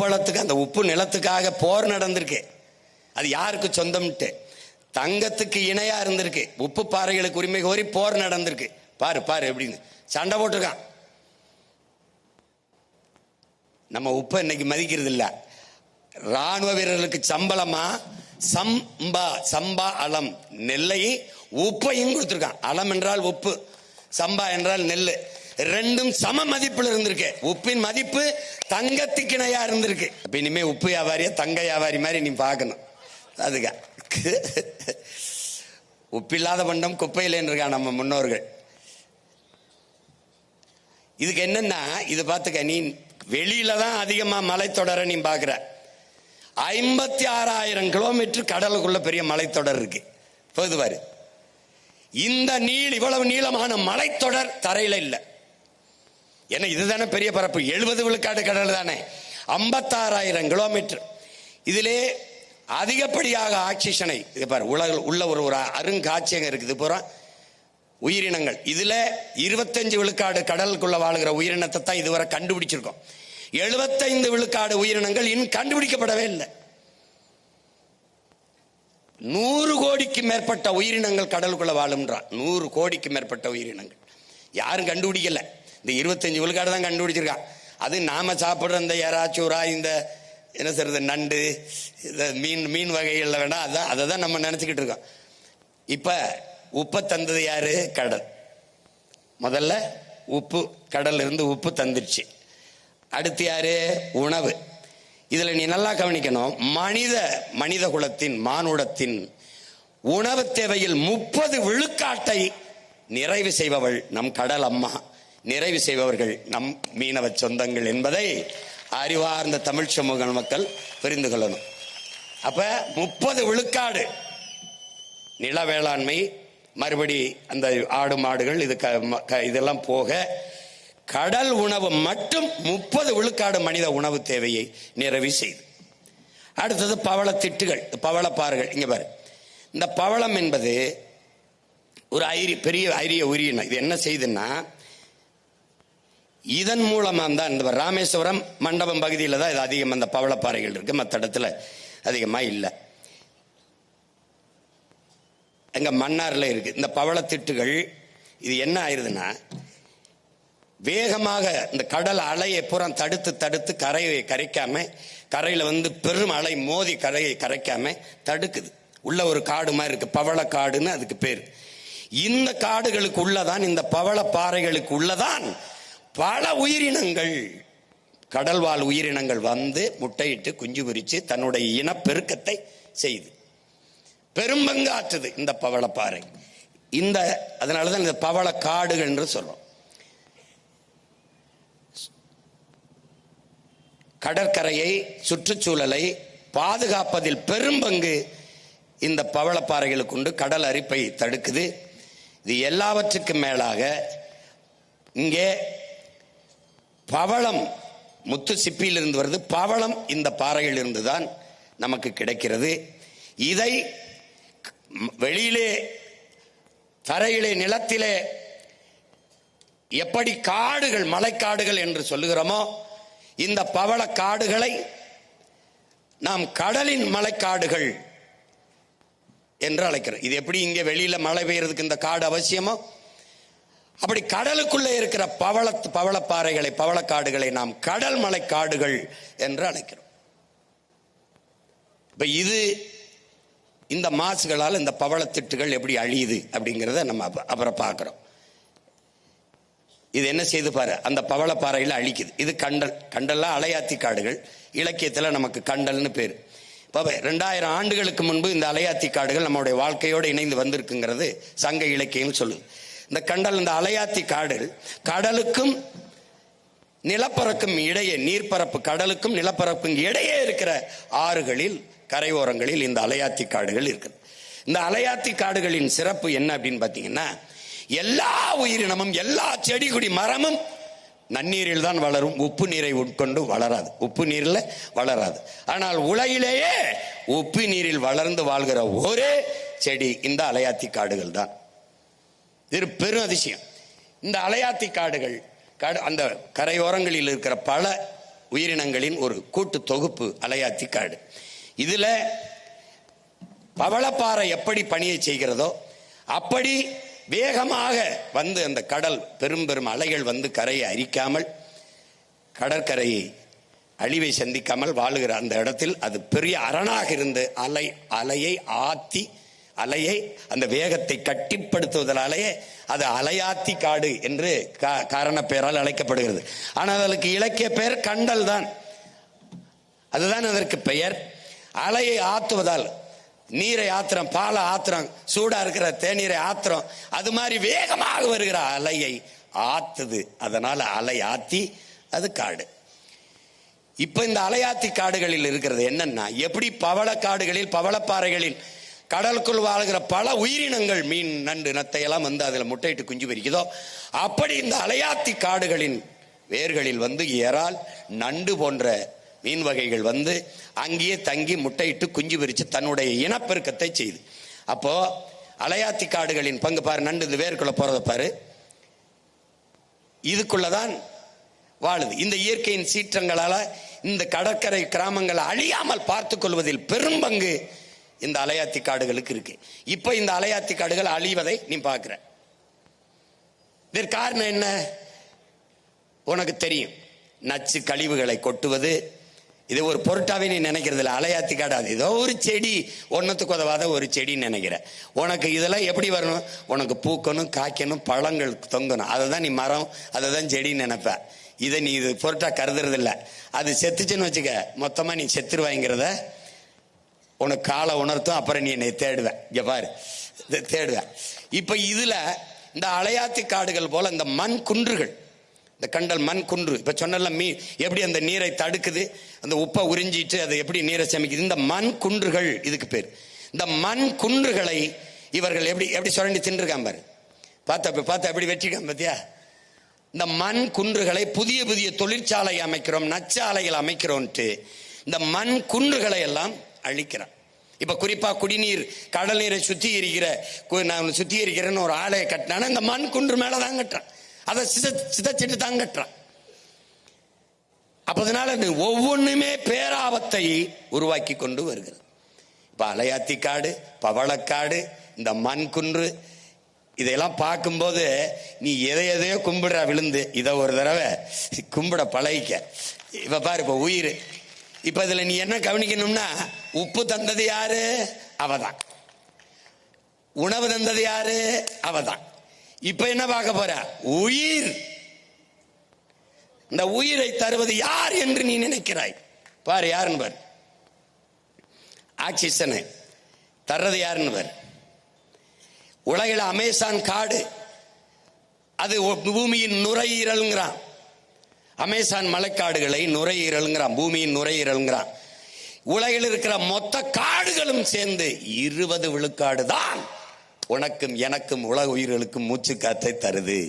உப்பளத்துக்கு அந்த உப்பு நிலத்துக்காக போர் நடந்திருக்கு. அது யாருக்கு சொந்தம்ட்டு? தங்கத்துக்கு இணையா இருந்திருக்கு. உப்பு பாறைகளுக்கு உரிமை கோரி போர் நடந்திருக்கு. பாரு பாரு எப்படின்னு. சண்டை போட்டிருக்கான். நம்ம உப்பை இன்னைக்கு மதிக்கிறது இல்லை ராணுவ வீரர்களுக்கு சம்பளமா? சம்பா சம்பா அலம். நெல்லை உப்பையும் கொடுத்துருக்கான். அலம் என்றால் உப்பு சம்பா என்றால் நெல் ரெண்டும் சம மதிப்பில் இருந்திருக்கு. உப்பின் மதிப்பு தங்கத்துக்கு இணையா இருந்திருக்கு. அப்ப இனிமே உப்பு வியாபாரியா தங்க வியாபாரி மாதிரி நீ பார்க்கணும். அதுக்கா உப்பில்லாத பண்டம் குப்பையில் நம்ம முன்னோர்கள். இதுக்கு என்னன்னா இது பார்த்துக்க நீ வெளியில தான் அதிகமாக மலைத்தொடரை நீ பார்க்குற. ஐம்பத்தி ஆறாயிரம் கிலோமீட்டர் கடலுக்குள்ள பெரிய மலைத்தொடர் இருக்கு. போகுது இந்த நீள் இவ்வளவு நீளமான மலைத்தொடர் தரையில இல்லை. ஏன்னா இதுதானே பெரிய பரப்பு? எழுபது விழுக்காடு கடல் தானே? ஐம்பத்தாறாயிரம் கிலோமீட்டர் இதிலே அதிகப்படியாக ஆக்சிஜனை இது பாரு உலக உள்ள ஒரு ஒரு அருங்காட்சியகம் இருக்குது பூரா உயிரினங்கள். இதில் இருபத்தஞ்சு விழுக்காடு கடலுக்குள்ள வாழுகிற உயிரினத்தை தான் இதுவரை கண்டுபிடிச்சிருக்கோம். எழுபத்தைந்து விழுக்காடு உயிரினங்கள் இன்னும் கண்டுபிடிக்கப்படவே இல்லை. நூறு கோடிக்கு மேற்பட்ட உயிரினங்கள் கடலுக்குள்ள வாழும்ன்றான் நூறு கோடிக்கு மேற்பட்ட உயிரினங்கள். யாரும் கண்டுபிடிக்கலை. இந்த இருபத்தஞ்சு விழுக்காடு தான் கண்டுபிடிச்சிருக்கான் அது நாம சாப்பிட்ற இந்த எறாச்சூரா இந்த என்ன சொல்றது நண்டு இந்த மீன் மீன் வகைகளில் வேணா அதான் அதை தான் நம்ம நினச்சிக்கிட்டு இருக்கோம். இப்போ உப்பை தந்தது யாரு? கடல். முதல்ல உப்பு கடல்ல இருந்து உப்பு தந்துடுச்சு அடுத்து யாரு? உணவு. இதில் நீ நல்லா கவனிக்கணும். மனித மனித குலத்தின் மானுடத்தின் உணவு தேவையில் முப்பது விழுக்காட்டை நிறைவு செய்பவள் நம் கடல் அம்மா. நிறைவு செய்பவர்கள் நம் மீனவ சொந்தங்கள் என்பதை அறிவார்ந்த தமிழ் சமூக மக்கள் புரிந்து கொள்ளணும். அப்ப முப்பது விழுக்காடு நில வேளாண்மை மறுபடி அந்த ஆடு மாடுகள் இது க- ம- க- இதெல்லாம் போக கடல் உணவு மட்டும் முப்பது விழுக்காடு மனித உணவு தேவையை நிறைவு செய்து. அடுத்தது பவளத்திட்டுகள் பவளப்பாறுகள் இங்க பாரு. இந்த பவளம் என்பது ஒரு ஐரி பெரிய ஐரிய உயிரினம். இது என்ன செய்யுதுன்னா இதன் மூலமாக தான் இந்த ராமேஸ்வரம் மண்டபம் பகுதியில் தான் இது அதிகம் அந்த பவளப்பாறைகள் இருக்குது மற்ற இடத்துல அதிகமாக இல்லை. எங்கள் மன்னாரில் இருக்குது இந்த பவளத்திட்டுகள் இது என்ன ஆயிருதுன்னா வேகமாக இந்த கடல் அலையை புறம் தடுத்து தடுத்து கரையை கரைக்காம கரையில் வந்து பெரும் அலை மோதி கரையை கரைக்காம தடுக்குது. உள்ள ஒரு காடு மாதிரி இருக்குது பவள காடுன்னு அதுக்கு பேர். இந்த காடுகளுக்கு உள்ளதான் இந்த பவள பாறைகளுக்கு உள்ளதான் பல உயிரினங்கள் கடல்வாழ் உயிரினங்கள் வந்து முட்டையிட்டு குஞ்சு பொரிச்சு தன்னுடைய இனப்பெருக்கத்தை செய்து. பெரும்பங்கு ஆற்றுது இந்த பவளப்பாறை இந்த அதனாலதான் இந்த பவள காடுகள் என்று சொல்றோம். கடற்கரையை சுற்றுச்சூழலை பாதுகாப்பதில் பெரும்பங்கு இந்த பவளப்பாறைகளுக்கு உண்டு. கடல் அரிப்பை தடுக்குது. இது எல்லாவற்றுக்கும் மேலாக இங்கே பவளம் முத்து சிப்பியிலிருந்து வருது. பவளம் இந்த பாறையிலிருந்து தான் நமக்கு கிடைக்கிறது. இதை வெளியிலே தரையிலே நிலத்திலே எப்படி காடுகள் மலைக்காடுகள் என்று சொல்லுகிறோமோ இந்த பவள காடுகளை நாம் கடலின் மலைக்காடுகள் என்று அழைக்கிறோம். இது எப்படி இங்கே வெளியில மழை பெய்யறதுக்கு இந்த காடு அவசியமோ? அப்படி கடலுக்குள்ளே இருக்கிற பவள பவளப்பாறைகளை பவளக்காடுகளை நாம் கடல் மலைக்காடுகள் என்று அழைக்கிறோம். இப்ப இது இந்த மாசுகளால் இந்த பவளத்திட்டுகள் எப்படி அழியுது அப்படிங்கிறத நம்ம அப்புறம் பார்க்குறோம். இது என்ன செய்து பாரு? அந்த பவளப்பாறையில் அழிக்குது. இது கண்டல் கண்டல்லாம் அலையாத்தி காடுகள். இலக்கியத்தில் நமக்கு கண்டல்னு பேர். இப்போ ரெண்டாயிரம் ஆண்டுகளுக்கு முன்பு இந்த அலையாத்தி காடுகள் நம்மளுடைய வாழ்க்கையோடு இணைந்து வந்திருக்குங்கிறது சங்க இலக்கியம் சொல்லுது. இந்த கண்டல் இந்த அலையாத்தி காடு கடலுக்கும் நிலப்பரப்புக்கும் இடையே நீர்ப்பரப்பு கடலுக்கும் நிலப்பரப்புக்கும் இடையே இருக்கிற ஆறுகளில் கரையோரங்களில் இந்த அலையாத்தி காடுகள் இருக்குது. இந்த அலையாத்தி காடுகளின் சிறப்பு என்ன அப்படின்னு பார்த்தீங்கன்னா எல்லா உயிரினமும் எல்லா செடி கொடி மரமும் நன்னீரில் தான் வளரும். உப்பு நீரை உட்கொண்டு வளராது. உப்பு நீரில் வளராது. ஆனால் உலகிலேயே உப்பு நீரில் வளர்ந்து வாழ்கிற ஒரே செடி இந்த அலையாத்தி காடுகள் தான். இது பெரும் அதிசயம். இந்த அலையாத்தி காடுகள் காடு அந்த கரையோரங்களில் இருக்கிற பல உயிரினங்களின் ஒரு கூட்டு தொகுப்பு அலையாத்தி காடு. இதில் பவளப்பாறை எப்படி பணியை செய்கிறதோ அப்படி வேகமாக வந்து அந்த கடல் பெரும் பெரும் அலைகள் வந்து கரையை அரிக்காமல் கடற்கரையை அழிவை சந்திக்காமல் வாழுகிற அந்த இடத்தில் அது பெரிய அரணாக இருந்து அலை அலையை ஆத்தி அலையை அந்த வேகத்தை கட்டிப்படுத்துவதனாலேயே அது அலையாத்தி காடு என்று கா- காரண பெயரால் அழைக்கப்படுகிறது. ஆனால் அதற்கு இலக்கிய பெயர் கண்டல் தான். அதுதான் அதற்கு பெயர். அலையை ஆத்துவதால் நீரை ஆத்திரம் பாலை ஆத்திரம் சூடா இருக்கிற தேநீரை ஆத்திரம் அது மாதிரி வேகமாக வருகிற அலையை ஆத்துது. அதனால அலை ஆத்தி அது காடு. இப்ப இந்த அலையாத்தி காடுகளில் இருக்கிறது என்னன்னா எப்படி பவள காடுகளில் பவளப்பாறைகளில் கடலுக்குள் வாழ்கிற பல உயிரினங்கள் மீன் நண்டு நத்தை எல்லாம் வந்து அதில் முட்டையிட்டு குஞ்சு பொரிக்குதோ? அப்படி இந்த அலையாத்தி காடுகளின் வேர்களில் வந்து இறால் நண்டு போன்ற மீன் வகைகள் வந்து அங்கேயே தங்கி முட்டையிட்டு குஞ்சு பிரித்து தன்னுடைய இனப்பெருக்கத்தை செய்து. அப்போ அலையாத்தி காடுகளின் பங்கு பாரு நண்டு இந்த வேர்க்குள்ள போகிறத பாரு. இதுக்குள்ளதான் வாழுது. இந்த இயற்கையின் சீற்றங்களால் இந்த கடற்கரை கிராமங்களை அழியாமல் பார்த்து கொள்வதில் பெரும்பங்கு பங்கு இந்த அலையாத்தி காடுகளுக்கு இருக்கு. இப்ப இந்த அலையாத்தி காடுகள் அழிவதை நீ பார்க்கிற. இதற்கு காரணம் என்ன? உனக்கு தெரியும். நச்சு கழிவுகளை கொட்டுவது இது ஒரு பொருட்டாவே நீ நினைக்கிறது இல்லை அலையாத்தி காடு அது. ஏதோ ஒரு செடி ஒன்றத்துக்கு உதவாத ஒரு செடின்னு நினைக்கிற. உனக்கு இதெல்லாம் எப்படி வரணும்? உனக்கு பூக்கணும் காய்க்கணும் பழங்கள் தொங்கணும். அதை தான் நீ மரம் அதை தான் செடின்னு நினைப்ப. இதை நீ இது பொருட்டா கருதுறது அது செத்துச்சுன்னு வச்சுக்க மொத்தமாக நீ செத்துருவாங்கிறத உனக்கு காலை உணர்த்தும் அப்புறம் நீ என்னை தேடுவேன். இங்கே பாரு. தேடுவேன். இப்போ இதில் இந்த அலையாத்தி காடுகள் போல் இந்த மண் குன்றுகள். இந்த கண்டல் மண் குன்று. இப்போ சொன்னல மீ எப்படி அந்த நீரை தடுக்குது? அந்த உப்பை உறிஞ்சிட்டு அது எப்படி நீரை சமைக்குது? இந்த மண் குன்றுகள் இதுக்கு பேர். இந்த மண் குன்றுகளை இவர்கள் எப்படி எப்படி சுரண்டி தின்றுருக்கான் பாரு. பார்த்தா பார்த்தா எப்படி வெற்றிருக்கான் பார்த்தியா இந்த மண் குன்றுகளை புதிய புதிய தொழிற்சாலை அமைக்கிறோம் நச்சாலைகள் அமைக்கிறோன்ட்டு இந்த மண் குன்றுகளை எல்லாம் அழிக்கிறான். இப்ப குறிப்பா குடிநீர் கடல் நீரை சுத்திகரிக்கிற கு- நான் சுத்திகரிக்கிறேன்னு ஒரு ஆலையை கட்டினானா இந்த மண் குன்று மேலே தான் கட்டுறான். அதை சித சிதைச்சிட்டு தான் கட்டுறான் அப்பதனால ஒவ்வொன்றுமே பேராபத்தை உருவாக்கி கொண்டு வருகிறது. இப்ப அலையாத்தி காடு பவளக்காடு இந்த மண் குன்று இதையெல்லாம் பார்க்கும்போது நீ எதை எதையோ கும்பிடுற விழுந்து. இதை ஒரு தடவை கும்பிட பழகிக்க. இப்ப பாரு இப்ப உயிர். இப்ப இதுல நீ என்ன கவனிக்கணும்னா உப்பு தந்தது யாரு? அவதான். உணவு தந்தது யாரு? அவதான். இப்ப என்ன பார்க்க போற? உயிர். இந்த உயிரை தருவது யார் என்று நீ நினைக்கிறாய்? பாரு யாருன்னு பாரு. ஆக்சிஜனை தர்றது யாருன்னு பாரு. உலகில் அமேசான் காடு. அது ஒ- பூமியின் நுரையீரல்ங்கிறான். அமேசான் மலைக்காடுகளை நுரையீரல்ங்கிறான். பூமியின் நுரையீரல்ங்கிறான். உலகில் இருக்கிற மொத்த காடுகளும் சேர்ந்து இருபது விழுக்காடு தான் உனக்கும் எனக்கும் உலக உயிர்களுக்கும் மூச்சு காத்தை தருது.